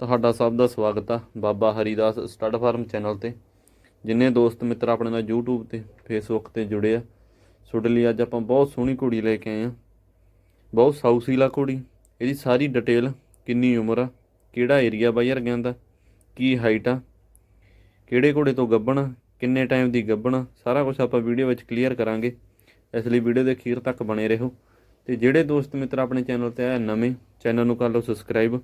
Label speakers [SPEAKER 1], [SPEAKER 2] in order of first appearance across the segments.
[SPEAKER 1] ਤੁਹਾਡਾ ਸਭ ਦਾ ਸਵਾਗਤ ਆ Baba Haridas stud farm channel ਤੇ ਜਿੰਨੇ ਦੋਸਤ ਮਿੱਤਰ ਆਪਣੇ ਨਾਲ YouTube ਤੇ Facebook ਤੇ ਜੁੜੇ ਆ। ਤੁਹਾਡੇ ਲਈ ਅੱਜ ਆਪਾਂ ਬਹੁਤ ਸੋਹਣੀ ਘੋੜੀ ਲੈ ਕੇ ਆਏ ਆ। ਬਹੁਤ ਸਾਊਸੀਲਾ ਘੋੜੀ। ਇਹਦੀ ਸਾਰੀ ਡਿਟੇਲ ਕਿੰਨੀ ਉਮਰ ਆ ਕਿਹੜਾ ਏਰੀਆ ਬਾਈ ਵਰਗਿਆਂ ਦਾ ਕੀ ਹਾਈਟ ਆ ਕਿਹੜੇ ਘੋੜੇ ਤੋਂ ਗੱਬਣ ਆ, ਕਿੰਨੇ ਟਾਈਮ ਦੀ ਗੱਬਣ ਆ, ਸਾਰਾ ਕੁਝ ਆਪਾਂ ਵੀਡੀਓ ਵਿੱਚ ਕਲੀਅਰ ਕਰਾਂਗੇ। ਇਸ ਲਈ ਵੀਡੀਓ ਦੇ ਅਖੀਰ ਤੱਕ ਬਣੇ ਰਹੋ। ਤੇ ਜਿਹੜੇ ਦੋਸਤ ਮਿੱਤਰ ਆਪਣੇ ਚੈਨਲ ਤੇ ਆਏ ਨਵੇਂ ਚੈਨਲ ਨੂੰ ਕਰ ਲਓ ਸਬਸਕ੍ਰਾਈਬ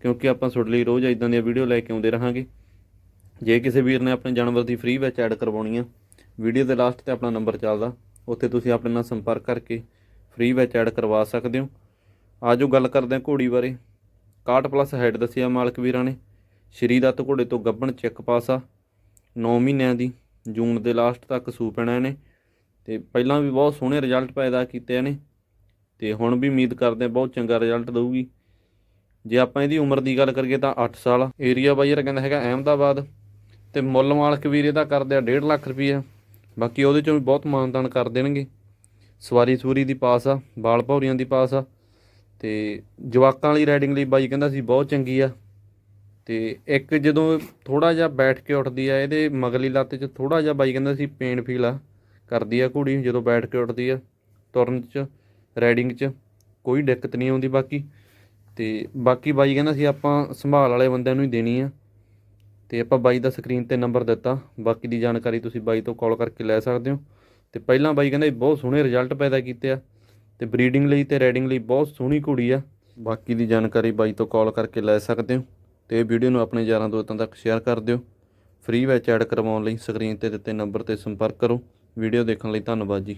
[SPEAKER 1] ਕਿਉਂਕਿ ਆਪਾਂ ਤੁਹਾਡੇ ਲਈ ਰੋਜ਼ ਇਦਾਂ ਦੀਆਂ ਵੀਡੀਓ ਲੈ ਕੇ ਆਉਂਦੇ ਰਹਾਂਗੇ। ਜੇ ਕਿਸੇ ਵੀਰ ਨੇ ਆਪਣੇ ਜਾਨਵਰ ਦੀ ਫ੍ਰੀ ਵਿੱਚ ਐਡ ਕਰਵਾਉਣੀ ਆ, ਵੀਡੀਓ ਦੇ ਲਾਸਟ ਤੇ ਆਪਣਾ ਨੰਬਰ ਚੱਲਦਾ। ਉੱਥੇ ਤੁਸੀਂ ਆਪਣੇ ਨਾਲ ਸੰਪਰਕ ਕਰਕੇ ਫ੍ਰੀ ਵਿੱਚ ਐਡ ਕਰਵਾ ਸਕਦੇ ਹੋ। ਆਜੋ ਗੱਲ ਕਰਦੇ ਹਾਂ ਘੋੜੀ ਬਾਰੇ। 61 ਪਲੱਸ ਹੈਡ ਦੱਸਿਆ ਮਾਲਕ ਵੀਰਾਂ ਨੇ। ਸ਼੍ਰੀ ਦੱਤ ਘੋੜੇ ਤੋਂ ਗੱਬਣ ਚੈੱਕ ਪਾਸ। ਆ 9 ਮਹੀਨਿਆਂ ਦੀ, ਜੂਨ ਦੇ ਲਾਸਟ ਤੱਕ ਸੂ ਪੈਣਾ ਇਹਨੇ। ਤੇ ਪਹਿਲਾਂ ਵੀ ਬਹੁਤ ਸੋਹਣੇ ਰਿਜ਼ਲਟ ਪੈਦਾ ਕੀਤੇ ਨੇ ਤੇ ਹੁਣ ਵੀ ਉਮੀਦ ਕਰਦੇ ਹਾਂ ਬਹੁਤ ਚੰਗਾ ਰਿਜ਼ਲਟ ਦਊਗੀ। ਜੇ ਆਪਾਂ ਇਹਦੀ ਉਮਰ ਦੀ ਗੱਲ ਕਰੀਏ ਤਾਂ 8 ਸਾਲ। ਏਰੀਆ ਬਾਈਰ ਕਹਿੰਦਾ ਹੈਗਾ ਅਹਿਮਦਾਬਾਦ। ਤੇ ਮੁੱਲ ਮਾਲਕ ਵੀਰ ਇਹਦਾ ਕਰਦੇ ਆ 1.5 ਲੱਖ ਰੁਪਈਆ। ਬਾਕੀ ਉਹਦੇ ਚੋਂ ਵੀ ਬਹੁਤ ਮਾਨਦਾਨ ਕਰ ਦੇਣਗੇ। ਸਵਾਰੀ ਸੂਰੀ ਦੀ ਪਾਸ ਆ, ਬਾਲ ਭੌਰੀਆਂ ਦੀ ਪਾਸ ਆ। ਤੇ ਜਵਾਕਾਂ ਵਾਲੀ ਰਾਈਡਿੰਗ ਲਈ ਬਾਈ ਕਹਿੰਦਾ ਸੀ ਬਹੁਤ ਚੰਗੀ ਆ। ਤੇ ਇੱਕ ਜਦੋਂ ਥੋੜਾ ਜਿਹਾ ਬੈਠ ਕੇ ਉੱਠਦੀ ਆ, ਇਹਦੇ ਮਗਲੀ ਲੱਤ 'ਚ ਥੋੜਾ ਜਿਹਾ ਬਾਈ ਕਹਿੰਦਾ ਸੀ ਪੇਨ ਫੀਲ ਆ। ਕਰਦੀ ਆ ਘੋੜੀ ਜਦੋਂ ਬੈਠ ਕੇ ਉੱਠਦੀ ਆ ਤੁਰਨ 'ਚ ਰਾਈਡਿੰਗ 'ਚ। ਕੋਈ ਦਿੱਕਤ ਨਹੀਂ ਆਉਂਦੀ ਬਾਕੀ। ਤੇ ਬਾਕੀ ਬਾਈ ਕਹਿੰਦਾ ਸੀ ਆਪਾਂ ਸੰਭਾਲ ਵਾਲੇ ਬੰਦਿਆਂ ਨੂੰ ਹੀ ਦੇਣੀ ਆ। ਤੇ ਆਪਾਂ ਬਾਈ ਦਾ ਸਕਰੀਨ ਤੇ ਨੰਬਰ ਦਿੱਤਾ। ਬਾਕੀ ਦੀ ਜਾਣਕਾਰੀ ਤੁਸੀਂ ਬਾਈ ਤੋਂ ਕਾਲ ਕਰਕੇ ਲੈ ਸਕਦੇ ਹੋ। ਤੇ ਪਹਿਲਾਂ ਬਾਈ ਕਹਿੰਦਾ ਬਹੁਤ ਸੋਹਣੇ ਰਿਜ਼ਲਟ ਪੈਦਾ ਕੀਤੇ ਆ। ਤੇ ਬਰੀਡਿੰਗ ਲਈ ਤੇ ਰੈਡਿੰਗ ਲਈ ਬਹੁਤ ਸੋਹਣੀ ਘੋੜੀ ਆ। ਬਾਕੀ ਦੀ ਜਾਣਕਾਰੀ ਬਾਈ ਤੋਂ ਕਾਲ ਕਰਕੇ ਲੈ ਸਕਦੇ ਹੋ। ਤੇ ਇਹ ਵੀਡੀਓ ਨੂੰ ਆਪਣੇ ਯਾਰਾਂ ਦੋਸਤਾਂ ਤੱਕ ਸ਼ੇਅਰ ਕਰ ਦਿਓ। ਫ੍ਰੀ ਵਿੱਚ ਐਡ ਕਰਵਾਉਣ ਲਈ ਸਕਰੀਨ ਤੇ ਦਿੱਤੇ ਨੰਬਰ ਤੇ ਸੰਪਰਕ ਕਰੋ। ਵੀਡੀਓ ਦੇਖਣ ਲਈ ਧੰਨਵਾਦ ਜੀ।